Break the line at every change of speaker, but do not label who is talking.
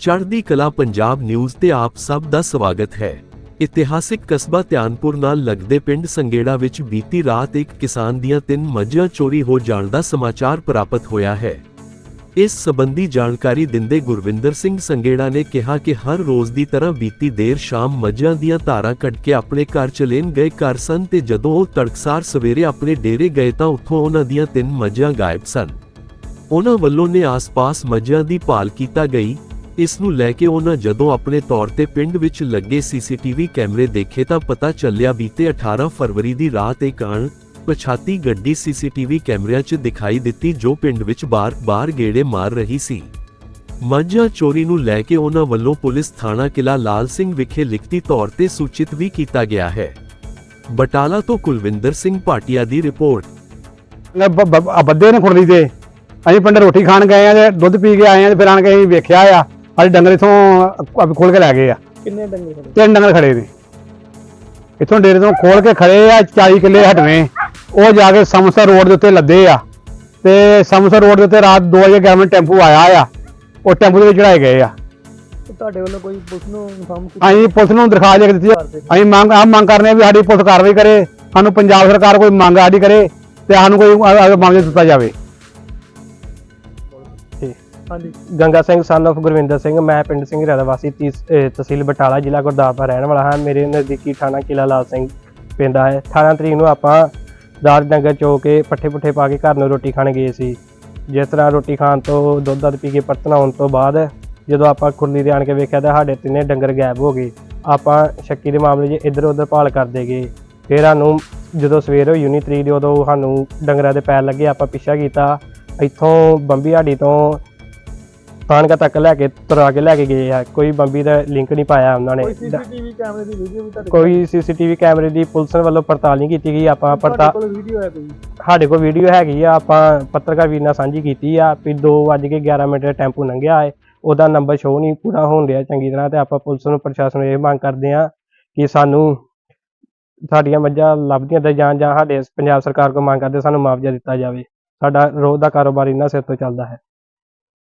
ਚੜ੍ਹਦੀ ਕਲਾ ਪੰਜਾਬ ਨਿਊਜ਼ ਤੇ ਆਪ ਸਭ ਦਾ ਸਵਾਗਤ ਹੈ। ਇਤਿਹਾਸਿਕ ਕਸਬਾ ਧਿਆਨਪੁਰ ਨਾਲ ਲੱਗਦੇ ਪਿੰਡ ਸੰਗੇੜਾ ਵਿੱਚ ਬੀਤੀ ਰਾਤ ਇੱਕ ਕਿਸਾਨ ਦੀਆਂ ਤਿੰਨ ਮੱਝਾਂ ਚੋਰੀ ਹੋ ਜਾਣ ਦਾ ਸਮਾਚਾਰ ਪ੍ਰਾਪਤ ਹੋਇਆ ਹੈ। ਇਸ ਸਬੰਧੀ ਜਾਣਕਾਰੀ ਦਿੰਦੇ ਗੁਰਵਿੰਦਰ ਸਿੰਘ ਸੰਗੇੜਾ ਨੇ ਕਿਹਾ ਕਿ ਹਰ ਰੋਜ਼ ਦੀ ਤਰ੍ਹਾਂ ਬੀਤੀ ਦੇਰ ਸ਼ਾਮ ਮੱਝਾਂ ਦੀਆਂ ਧਾਰਾਂ ਕੱਢ ਕੇ ਆਪਣੇ ਘਰ ਚ ਗਏ ਘਰ ਸਨ ਤੇ ਜਦੋਂ ਉਹ ਤੜਕਸਾਰ ਸਵੇਰੇ ਆਪਣੇ ਡੇਰੇ ਗਏ ਤਾਂ ਉੱਥੋਂ ਉਹਨਾਂ ਦੀਆਂ ਤਿੰਨ ਮੱਝਾਂ ਗਾਇਬ ਸਨ। ਉਹਨਾਂ ਵੱਲੋਂ ਨੇ ਆਸ-ਪਾਸ ਮੱਝਾਂ ਦੀ ਭਾਲ ਕੀਤਾ ਗਈ ਇਸ ਨੂੰ ਲੈ ਕੇ ਉਹਨਾਂ ਜਦੋਂ ਆਪਣੇ ਤੌਰ ਤੇ ਪਿੰਡ ਵਿੱਚ ਲੱਗੇ ਸੀਸੀਟੀਵੀ ਕੈਮਰੇ ਦੇਖੇ ਤਾਂ ਪਤਾ ਚੱਲਿਆ ਬੀਤੇ 18 ਫਰਵਰੀ ਦੀ ਰਾਤ ਇੱਕ ਅਣ ਪਛਾਤੀ ਗੱਡੀ ਸੀਸੀਟੀਵੀ ਕੈਮਰਿਆਂ 'ਚ ਦਿਖਾਈ ਦਿੱਤੀ ਜੋ ਪਿੰਡ ਵਿੱਚ ਬਾਰ-ਬਾਰ ਗੇੜੇ ਮਾਰ ਰਹੀ ਸੀ। ਮੱਝਾਂ ਚੋਰੀ ਨੂੰ ਲੈ ਕੇ ਉਹਨਾਂ ਵੱਲੋਂ ਪੁਲਿਸ ਥਾਣਾ ਕਿਲਾ ਲਾਲ ਸਿੰਘ ਵਿਖੇ ਲਿਖਤੀ ਤੌਰ ਤੇ ਸੂਚਿਤ ਵੀ ਕੀਤਾ ਗਿਆ ਹੈ। ਬਟਾਲਾ ਤੋਂ ਕੁਲਵਿੰਦਰ ਸਿੰਘ ਭਾਟੀਆ ਦੀ ਰਿਪੋਰਟ।
ਬੱਦੇ ਨੇ ਖੁਰਲੀ ਤੇ। ਅਸੀਂ ਪਿੰਡ ਰੋਟੀ ਖਾਣ ਗਏ ਆ ਤੇ ਦੁੱਧ ਪੀ ਕੇ ਆਏ ਆ ਤੇ ਫਿਰ ਆਣ ਕੇ ਅਸੀਂ ਵੇਖਿਆ ਆ। ਅੱਜ ਡੰਗਰ ਇਥੋਂ ਖੋਲ ਕੇ ਲੈ ਗਏ ਆ।
ਕਿੰਨੇ ਡੰਗੇ ਖੜੇ?
ਤਿੰਨ ਡੰਗਰ ਖੜੇ ਨੇ। ਇਥੋਂ ਡੇਰੇ ਤੋਂ ਖੋਲ ਕੇ ਖੜੇ ਆ 40 ਕਿੱਲੇ ਹਟਵੇਂ। ਉਹ ਜਾ ਕੇ ਸਮਸਰ ਰੋਡ ਦੇ ਉੱਤੇ ਲੱਦੇ ਆ। ਤੇ ਸਮਸਰ ਰੋਡ ਦੇ ਉੱਤੇ ਰਾਤ 2 ਵਜੇ ਗਵਰਨਮੈਂਟ ਟੈਂਪੂ ਆਇਆ ਆ। ਉਹ ਟੈਂਪੂ ਦੇ ਵਿੱਚ ਚੜਾਏ ਗਏ ਆ।
ਤੁਹਾਡੇ ਵੱਲੋਂ ਕੋਈ ਪੁਲਿਸ ਨੂੰ ਇਨਫਾਰਮ ਕੀਤਾ?
ਅਸੀਂ ਪੁਲਿਸ ਨੂੰ ਦਰਖਾਸਤ ਲਿਖ ਦਿੱਤੀ ਆ। ਅਸੀਂ ਮੰਗ ਆ ਮੰਗ ਕਰਨੇ ਵੀ ਸਾਡੀ ਪੁਲਿਸ ਕਾਰਵਾਈ ਕਰੇ। ਸਾਨੂੰ ਪੰਜਾਬ ਸਰਕਾਰ ਕੋਈ ਮੰਗ ਸਾਡੀ ਕਰੇ ਤੇ ਸਾਨੂੰ ਕੋਈ ਮਾਮਲੇ ਦਿੱਤਾ ਜਾਵੇ।
ਹਾਂਜੀ।
ਗੰਗਾ ਸਿੰਘ ਸਨ of ਗੁਰਵਿੰਦਰ ਸਿੰਘ, ਮੈਂ ਪਿੰਡ ਸਿੰਘ ਦਾ ਵਾਸੀ ਤੀਸ- ਅਹ ਤਹਿਸੀਲ ਬਟਾਲਾ, ਜ਼ਿਲ੍ਹਾ ਗੁਰਦਾਸਪੁਰ ਰਹਿਣ ਵਾਲਾ ਹਾਂ। ਮੇਰੇ ਨਜ਼ਦੀਕੀ ਥਾਣਾ ਕਿਲਾ ਲਾਲ ਸਿੰਘ ਪੈਂਦਾ ਹੈ 18 ਤਰੀਕ ਨੂੰ ਆਪਾਂ ਦਾਲ ਡੰਗਰ ਚੋ ਕੇ ਪੱਠੇ ਪੁੱਠੇ ਪਾ ਕੇ ਘਰ ਨੂੰ ਰੋਟੀ ਖਾਣ ਗਏ ਸੀ। ਜਿਸ ਤਰ੍ਹਾਂ ਰੋਟੀ ਖਾਣ ਤੋਂ, ਦੁੱਧ ਦੱਧ ਪੀ ਕੇ ਪਰਤਨ ਆਉਣ ਤੋਂ ਬਾਅਦ ਜਦੋਂ ਆਪਾਂ ਖੁਰਲੀ ਦੇ ਆਣ ਕੇ ਵੇਖਿਆ ਤਾਂ ਸਾਡੇ ਤਿੰਨੇ ਡੰਗਰ ਗਾਇਬ ਹੋ ਗਏ। ਆਪਾਂ ਸ਼ੱਕੀ ਦੇ ਮਾਮਲੇ 'ਚ ਇੱਧਰ ਉੱਧਰ ਭਾਲ ਕਰਦੇ ਗਏ। ਫਿਰ ਸਾਨੂੰ ਜਦੋਂ ਸਵੇਰ ਹੋਈ 19 ਤਰੀਕ ਦੀ ਉਦੋਂ ਸਾਨੂੰ ਡੰਗਰਾਂ ਦੇ ਪੈਰ ਲੱਗੇ, ਆਪਾਂ ਪਿੱਛਾ ਕੀਤਾ। ਇੱਥੋਂ ਬੰਬੀ ਹਾੜੀ ਤੋਂ ਪਾਨਕਾ ਤੱਕ ਲੈ ਕੇ ਤੁਰਾ ਕੇ ਲੈ ਕੇ ਗਏ ਆ। ਕੋਈ ਬੰਬੀ ਦਾ ਲਿੰਕ ਨਹੀਂ ਪਾਇਆ ਉਹਨਾਂ ਨੇ।
ਕੋਈ ਸੀਸੀਟੀਵੀ ਕੈਮਰੇ ਦੀ ਵੀਡੀਓ ਵੀ ਤੁਹਾਡੇ
ਕੋਈ ਸੀਸੀਟੀਵੀ ਕੈਮਰੇ ਦੀ ਪੁਲਿਸ ਵੱਲੋਂ ਪੜਤਾਲ ਨਹੀਂ ਕੀਤੀ ਗਈ। ਆਪਾਂ ਪੜਤਾਲ
ਕੋਲ ਵੀਡੀਓ ਹੈ ਕੋਈ?
ਸਾਡੇ ਕੋਲ ਵੀਡੀਓ ਹੈਗੀ ਆ। ਆਪਾਂ ਪੱਤਰਕਾਰ ਵੀਰ ਨਾਲ ਸਾਂਝੀ ਕੀਤੀ ਆ ਵੀ 2:11 ਮਿੰਟ ਦਾ ਟੈਂਪੂ ਲੰਘਿਆ ਹੈ ਉਹਦਾ ਨੰਬਰ ਸ਼ੋ ਨਹੀਂ ਪੂਰਾ ਹੋਣ ਰਿਹਾ ਚੰਗੀ ਤਰ੍ਹਾਂ ਤੇ ਆਪਾਂ ਪੁਲਿਸ ਨੂੰ ਪ੍ਰਸ਼ਾਸਨ ਨੂੰ ਇਹ ਮੰਗ ਕਰਦੇ ਆ ਕਿ ਸਾਨੂੰ ਸਾਡੀਆਂ ਮੱਝਾਂ ਲੱਭਦੀਆਂ ਤੇ ਜਾਂ ਜਾਂ ਸਾਡੇ ਪੰਜਾਬ ਸਰਕਾਰ ਕੋਲ ਮੰਗ ਕਰਦੇ ਸਾਨੂੰ ਮੁਆਵਜ਼ਾ ਦਿੱਤਾ ਜਾਵੇ। ਸਾਡਾ ਰੋਜ਼ ਦਾ ਕਾਰੋਬਾਰ ਇਹਨਾਂ ਸਿਰ ਤੋਂ ਚੱਲਦਾ ਹੈ।